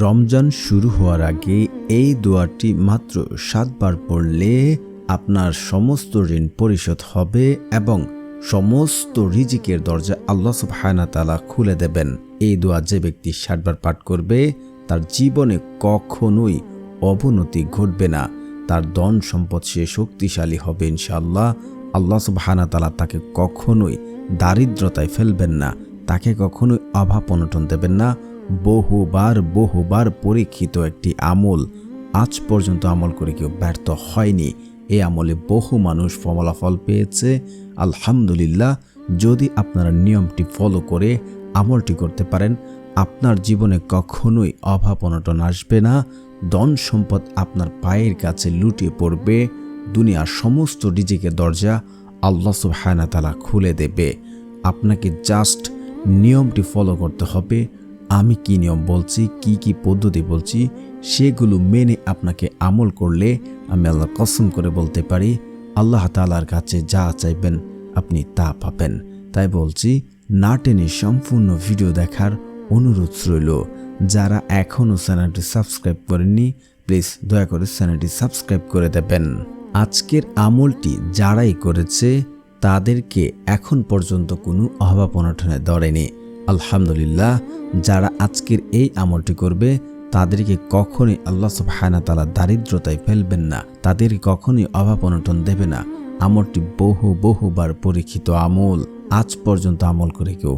রমজান শুরু হওয়ার আগে এই দোয়াটি মাত্র সাতবার পড়লে আপনার সমস্ত ঋণ পরিশোধ হবে এবং সমস্ত রিজিকের দরজা আল্লাহ সুবহানা তালা খুলে দেবেন। এই দোয়া যে ব্যক্তি ষাটবার পাঠ করবে, তার জীবনে কখনোই অবনতি ঘটবে না। তার ধন সম্পদ সে শক্তিশালী হবে ইনশাআল্লাহ। আল্লাহ সুবহানা তালা তাকে কখনোই দারিদ্রতায় ফেলবেন না। তাকে কখনোই অভাব অনটন দেবেন না। বহুবার বহুবার পরীক্ষিত একটি আমল। আজ পর্যন্ত আমল করে কেউ ব্যর্থ হয়নি। এই আমলে বহু মানুষ ফলাফল পেয়েছে। আলহামদুলিল্লাহ, যদি আপনারা নিয়মটি ফলো করে আমলটি করতে পারেন, আপনার জীবনে কখনোই অভাব অনটন আসবে না। ধন সম্পদ আপনার পায়ের কাছে লুটিয়ে পড়বে। দুনিয়ার সমস্ত রিজিকের দরজা আল্লাহ সুবহানা তালা খুলে দেবে। আপনাকে জাস্ট নিয়মটি ফলো করতে হবে। আমি কি নিয়ম বলছি, কি কি পদ্ধতি বলছি, সেগুলো মেনে আপনাকে আমল করলে আমি আল্লাহ কসম করে বলতে পারি, আল্লাহ তালার কাছে যা চাইবেন আপনি তা পাবেন। তাই বলছি, না টেনে সম্পূর্ণ ভিডিও দেখার অনুরোধ রইল। যারা এখনও চ্যানেলটি সাবস্ক্রাইব করেননি, প্লিজ দয়া করে চ্যানেলটি সাবস্ক্রাইব করে দেবেন। আজকের আমলটি যারাই করেছে, তাদেরকে এখন পর্যন্ত কোনো অভাব অনটনে ধরেনি। আলহামদুলিল্লাহ, যারা আজকের এই আমলটি করবে, তাদেরকে কখনই আল্লাহ সুবহানা তালা দারিদ্রতায় ফেলবেন না, তাদেরকে কখনই অভাব অনটন দেবে না। আমলটি বহু বহুবার পরীক্ষিত আমল, আজ পর্যন্ত আমল করে কেউ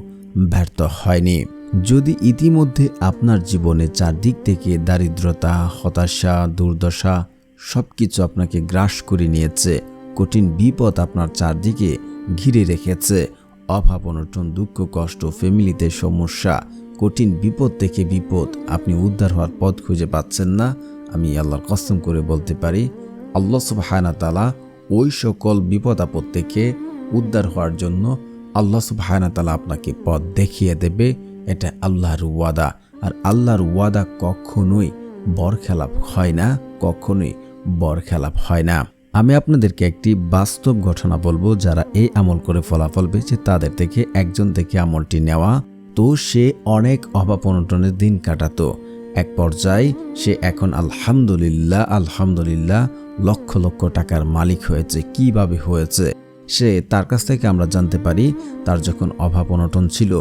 ব্যর্থ হয়নি। যদি ইতিমধ্যে আপনার জীবনে চারদিক থেকে দারিদ্রতা, হতাশা, দুর্দশা সব কিছু আপনাকে গ্রাস করে নিয়েছে, কঠিন বিপদ আপনার চারদিকে ঘিরে রেখেছে অভাব, অনটন, দুঃখ, কষ্ট, ফ্যামিলিতে সমস্যা, কঠিন বিপদ থেকে বিপদ, আপনি উদ্ধার হওয়ার পথ খুঁজে পাচ্ছেন না। আমি আল্লাহর কসম করে বলতে পারি, আল্লাহ সুবহানা তালা ওই সকল বিপদ আপদ থেকে উদ্ধার হওয়ার জন্য আল্লাহ সুবহানা তালা আপনাকে পথ দেখিয়ে দেবে। এটা আল্লাহর ওয়াদা। আর আল্লাহর ওয়াদা কখনোই বরখেলাপ হয় না, কখনোই বরখেলাপ হয় না। আমি আপনাদেরকে একটি বাস্তব ঘটনা বলব যারা এই আমল করে ফলাফল পেয়েছে, তাদের থেকে একজন থেকে আমলটি নেওয়া। তো সে অনেক অভাব অনটনের দিন কাটাতো। এক পর্যায়ে সে এখন আলহামদুলিল্লাহ আলহামদুলিল্লাহ লক্ষ লক্ষ টাকার মালিক হয়েছে। কীভাবে হয়েছে? সে তার কাছ থেকে আমরা জানতে পারি, তার যখন অভাব অনটন ছিল,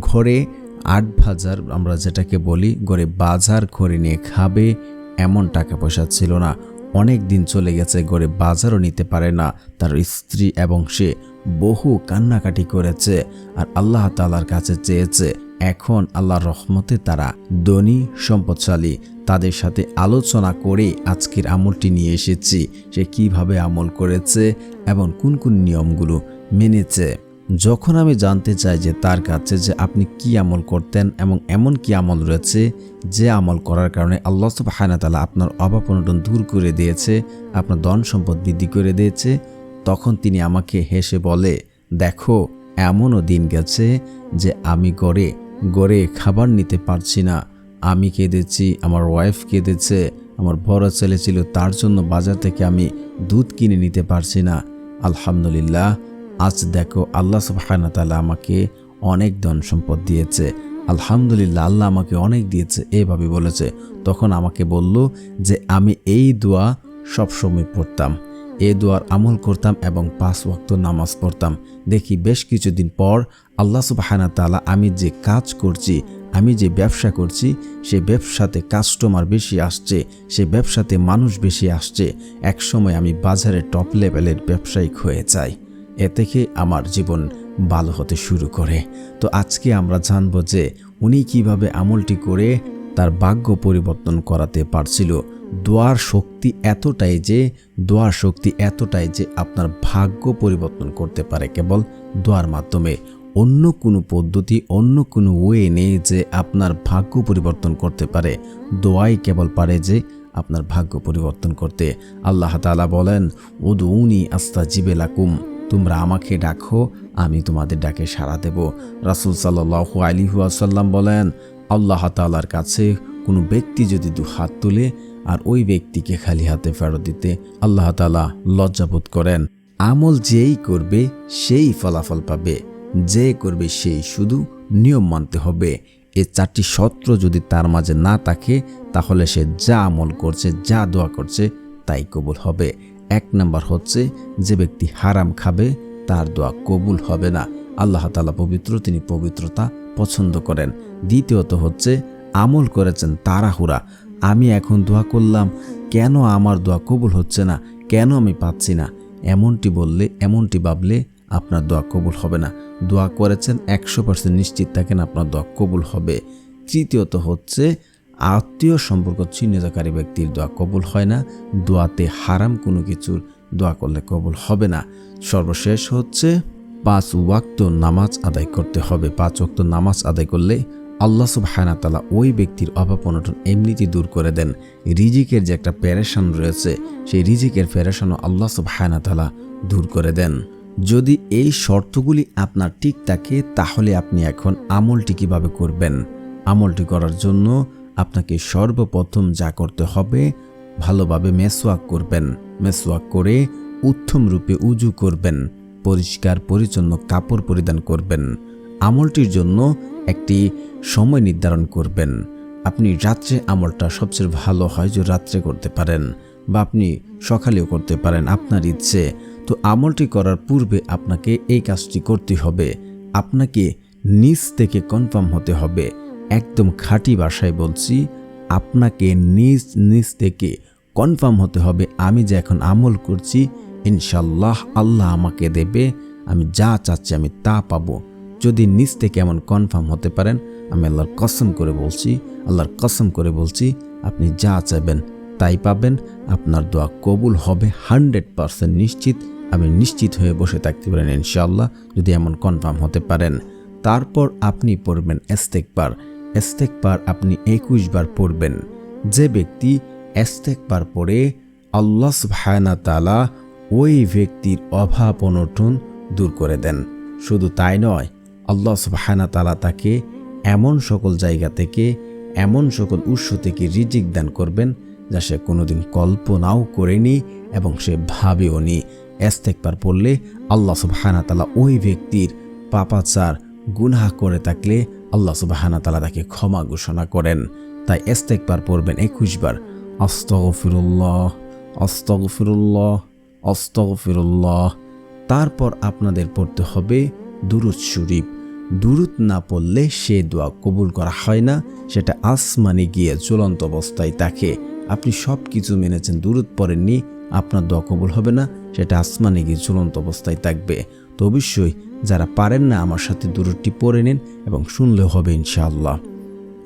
ঘরে আট বাজার আমরা যেটাকে বলি, ঘরে বাজার করে নিয়ে খাবে, এমন টাকা পয়সা ছিল না। অনেক দিন চলে গেছে, গড়ে বাজারও নিতে পারে না। তার স্ত্রী এবং সে বহু কান্নাকাটি করেছে আর আল্লাহ তালার কাছে চেয়েছে, এখন আল্লাহর রহমতে তারা ধনী, সম্পদশালী, তাদের সাথে আলোচনা করে আজকের আমলটি নিয়ে এসেছি। সে কীভাবে আমল করেছে এবং কোন কোন নিয়মগুলো মেনেছে? যখন আমি জানতে চাই যে তার কাছে যে আপনি কি আমল করতেন এবং এমন কি আমল রয়েছে যে আমল করার কারণে আল্লাহ সুবাহানাতালা আপনার অভাব অনটন দূর করে দিয়েছে, আপনার ধন সম্পদ বৃদ্ধি করে দিয়েছে, তখন তিনি আমাকে হেসে বলে, দেখো, এমনও দিন গেছে যে আমি গড়ে গড়ে খাবার নিতে পারছি না। আমি কেঁদেছি, আমার ওয়াইফ কেঁদেছে, আমার বড় ছেলে ছিল, তার জন্য বাজার থেকে আমি দুধ কিনে নিতে পারছি না। আলহামদুলিল্লাহ আজ দেখো আল্লাহ সুবহানা তালা আমাকে অনেক ধন সম্পদ দিয়েছে। আলহামদুলিল্লাহ, আল্লাহ আমাকে অনেক দিয়েছে, এভাবে বলেছে। তখন আমাকে বলল যে, আমি এই দোয়া সবসময় পড়তাম। এ দোয়ার আমল করতাম এবং পাঁচ ওয়াক্ত নামাজ পড়তাম। দেখি, বেশ কিছুদিন পর আল্লাহ সুবাহানা তালা আমি যে কাজ করছি, আমি যে ব্যবসা করছি, সে ব্যবসাতে কাস্টমার বেশি আসছে, সে ব্যবসাতে মানুষ বেশি আসছে। একসময় আমি বাজারে টপ লেভেলের ব্যবসায়িক হয়ে যাই। এ থেকে আমার জীবন ভালো হতে শুরু করে। তো আজকে আমরা জানব যে উনি কীভাবে আমলটি করে তার ভাগ্য পরিবর্তন করাতে পারছিল। দোয়ার শক্তি এতটাই যে, দোয়ার শক্তি এতটাই যে আপনার ভাগ্য পরিবর্তন করতে পারে কেবল দোয়ার মাধ্যমে। অন্য কোনো পদ্ধতি, অন্য কোনো ওয়ে নেই যে আপনার ভাগ্য পরিবর্তন করতে পারে। দোয়াই কেবল পারে যে আপনার ভাগ্য পরিবর্তন করতে। আল্লাহ তালা বলেন উদৌনি আস্তা জিবেলাকুম তোমরা আমাকে ডাকো, আমি তোমাদের ডাকে সাড়া দেব। রাসুল সাল্লাহ আলী আসাল্লাম বলেন, আল্লাহ তালার কাছে কোনো ব্যক্তি যদি দু হাত তুলে আর ওই ব্যক্তিকে খালি হাতে ফেরত দিতে আল্লাহ তালা লজ্জাবোধ করেন। আমল যেই করবে, সেই ফলাফল পাবে। যে করবে, সেই শুধু নিয়ম মানতে হবে। এই চারটি সত্র যদি তার মাঝে না থাকে, তাহলে সে যা আমল করছে, যা দোয়া করছে, তাই কবুল হবে। এক নম্বর হচ্ছে, যে ব্যক্তি হারাম খাবে, তার দোয়া কবুল হবে না। আল্লাহ তালা পবিত্র, তিনি পবিত্রতা পছন্দ করেন। দ্বিতীয়ত হচ্ছে, আমল করেছেন তাড়াহুড়া। আমি এখন দোয়া করলাম, কেন আমার দোয়া কবুল হচ্ছে না? কেন আমি পাচ্ছি না? এমনটি বললে, এমনটি ভাবলে আপনার দোয়া কবুল হবে না। দোয়া করেছেন একশো পার্সেন্ট নিশ্চিত থাকেন আপনার দোয়া কবুল হবে। তৃতীয়ত হচ্ছে আত্মীয় সম্পর্ক চিহ্নিতকারী ব্যক্তির দোয়া কবুল হয় না। দোয়াতে হারাম কোনো কিছুর দোয়া করলে কবুল হবে না। সর্বশেষ হচ্ছে, পাঁচ ওয়াক্ত নামাজ আদায় করতে হবে। পাঁচ ওয়াক্ত নামাজ আদায় করলে আল্লাহ সুবহানা তালা ওই ব্যক্তির অভাব অনটন এমনিতেই দূর করে দেন। রিজিকের যে একটা প্যারেশান রয়েছে, সেই রিজিকের প্যারেশানও আল্লাহ সুবহানা তালা দূর করে দেন। যদি এই শর্তগুলি আপনার ঠিক থাকে, তাহলে আপনি এখন আমলটি কীভাবে করবেন? আমলটি করার জন্য আপনাকে সর্বপ্রথম যা করতে হবে, ভালোভাবে মেসোয়াক করবেন। মেসোয়াক করে উত্তম রূপে উজু করবেন, পরিষ্কার পরিচ্ছন্ন কাপড় পরিধান করবেন, আমলটির জন্য একটি সময় নির্ধারণ করবেন। আপনি রাত্রে আমলটা সবচেয়ে ভালো হয় যে রাত্রে করতে পারেন বা আপনি সকালেও করতে পারেন, আপনার ইচ্ছে। তো আমলটি করার পূর্বে আপনাকে এই কাজটি করতে হবে। আপনাকে নিজ থেকে কনফার্ম হতে হবে। একদম খাঁটি ভাষায় বলছি, আপনাকে নিজ নিজ থেকে কনফার্ম হতে হবে, আমি যে এখন আমল করছি ইনশাল্লাহ আল্লাহ আমাকে দেবে, আমি যা চাচ্ছি আমি তা পাবো। যদি নিজ থেকে এমন কনফার্ম হতে পারেন, আমি আল্লাহর কসম করে বলছি, আল্লাহর কসম করে বলছি, আপনি যা চাইবেন তাই পাবেন, আপনার দোয়া কবুল হবে হান্ড্রেড পারসেন্ট নিশ্চিত, আমি নিশ্চিত হয়ে বসে থাকতে পারেন ইনশাআল্লাহ, যদি এমন কনফার্ম হতে পারেন। তারপর আপনি পড়বেন এস্তেকবার এস্তেকবার আপনি একুশ বার পড়বেন। যে ব্যক্তি এস্তেকবার পড়ে, আল্লাহ সুবহানা তালা ওই ব্যক্তির অভাব অনটন দূর করে দেন। শুধু তাই নয়, আল্লাহ সুবহানা তালা তাকে এমন সকল জায়গা থেকে, এমন সকল উৎস থেকে রিজিক দান করবেন যা সে কোনোদিন কল্পনাও করেনি এবং সে ভাবেও নি। এস্তেকবার পড়লে আল্লাহ সুবহানা তালা ওই ব্যক্তির পাপাচার, গুনাহ করে থাকলে আল্লাহ সুবাহানা তালা তাকে ক্ষমা ঘোষণা করেন। তাই এস্তেকবার পড়বেন একুশ বার। অস্তগফিরুল্লাহ অস্তগফিরুল্লাহ অস্তগফিরুল্লাহ তারপর আপনাদের পড়তে হবে দুরুদ শরীফ। দুরুদ না পড়লে সে দোয়া কবুল করা হয় না, সেটা আসমানে গিয়ে চূড়ান্ত অবস্থায় থাকে। আপনি সব কিছু মেনেছেন দূরত পড়েননি, আপনার দোয়া কবুল হবে না, সেটা আসমানে গিয়ে চূড়ান্ত অবস্থায় থাকবে। তো অবশ্যই যারা পারেন না আমার সাথে দূরটি পড়ে নিন এবং শুনলেও হবে ইনশাআল্লাহ।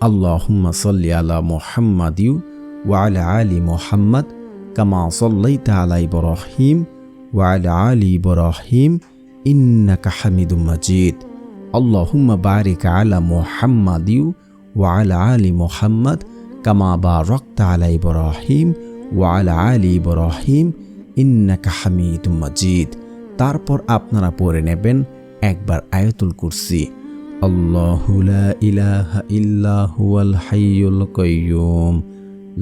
আল্লাহ হুম্মা সাল্লি আলা মোহাম্মদ ইউ ওয়ালা আলী মোহাম্মদ কামা সাল্লাইতা আলা ইব্রাহিম ওয়ালা আলী ইব্রাহিম ইন্নাকা হামিদুম মাজিদ। আল্লাহুম্মা বারিক আলা মোহাম্মদ ইউ ওয়ালা আলী মোহাম্মদ কামা বারাকতা আলা ইব্রাহিম ওয়ালা আলী ইব্রাহিম ইন্নাকা হামিদুম মাজিদ। তারপর আপনারা পড়ে নেবেন একবার আয়াতুল কুরসি। আল্লাহু লা ইলাহা ইল্লা হুয়াল হাইয়ুল কাইয়ুম।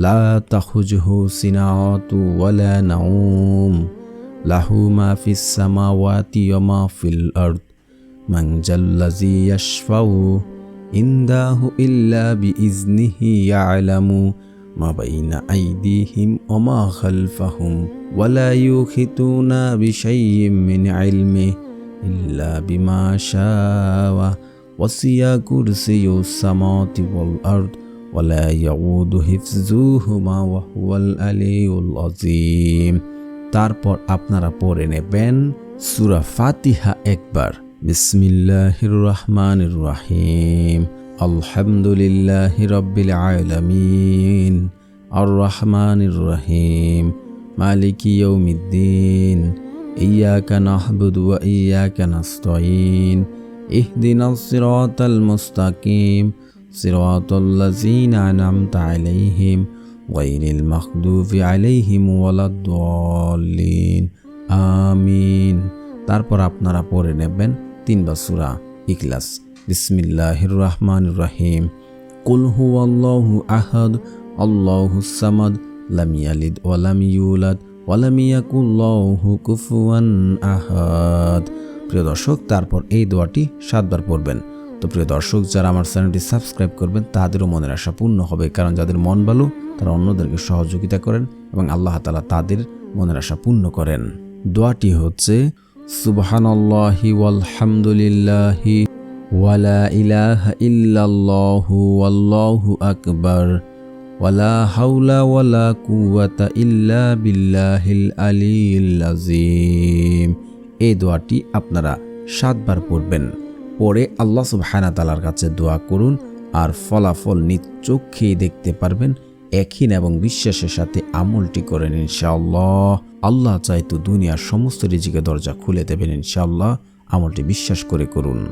লা তাখুজহু সিনাতু ওয়ালা নাউম লাহু মা ফিস সামাওয়াতি ওয়া মা ফিল আরদ। মান জাল্লাযী ইয়াশফাউ ইনদাহু ইল্লা বিইজনিহি ইয়ালামু মা বাইনা আইদিহিম ওয়া মা খালফাহুম। ওয়ালা ইউখিতুনা বিশাইয়্যিম ইলমিহি। إلا بما شاء وسع كرسي السماوات والأرض ولا يعود حفظهما وهو العلي العظيم তারপর আপনারা পড়ে নেবেন সূরা ফাতিহা একবার বিসমিল্লাহির রহমানির রহিম আলহামদুলিল্লাহি রাব্বিল আলামিন আর রহমানির রহিম মালিকি ইয়াউমিদ্দিন إياك نعبد وإياك نستعين اهدنا الصراط المستقيم صراط الذين أنعمت عليهم غير المغضوب عليهم ولا الضالين আমিন তারপর আপনারা পড়ে নেবেন তিনবার সূরা ইখলাস বিসমিল্লাহির রহমানির রহিম কুল হুয়াল্লাহু আহাদ আল্লাহুস সামাদ লাম ইয়ালিদ ওয়া লাম ইউলাদ আহাদ। প্রিয় দর্শক, তারপর এই দোয়াটি সাতবার পড়বেন। তো প্রিয় দর্শক, যারা আমার চ্যানেলটি সাবস্ক্রাইব করবেন, তাদেরও মনের আশা পূর্ণ হবে। কারণ যাদের মন ভালো, তারা অন্যদেরকে সহযোগিতা করেন এবং আল্লাহ তালা তাদের মনের আশা পূর্ণ করেন। দোয়াটি হচ্ছে, সুবহানাল্লাহি ওয়ালহামদুলিল্লাহি ওয়ালা ইলাহা ইল্লাল্লাহু ওয়াল্লাহু আকবার। ওয়ালা হাওলা ওয়ালা কুওয়াতা ইল্লা বিল্লাহিল আলিয়্যিল আযীম। এই দোয়াটি আপনারা সাতবার পড়বেন। পরে আল্লাহ সুবহানাহু তাআলার কাছে দোয়া করুন আর ফলাফল নিজ দেখতে পারবেন একই এবং বিশ্বাসের সাথে আমলটি করেন ইনশাআল্লাহ। আল্লাহ চাইতো দুনিয়ার সমস্ত রিজিকে দরজা খুলে দেবেন ইনশাআল্লাহ। আমলটি বিশ্বাস করে করুন।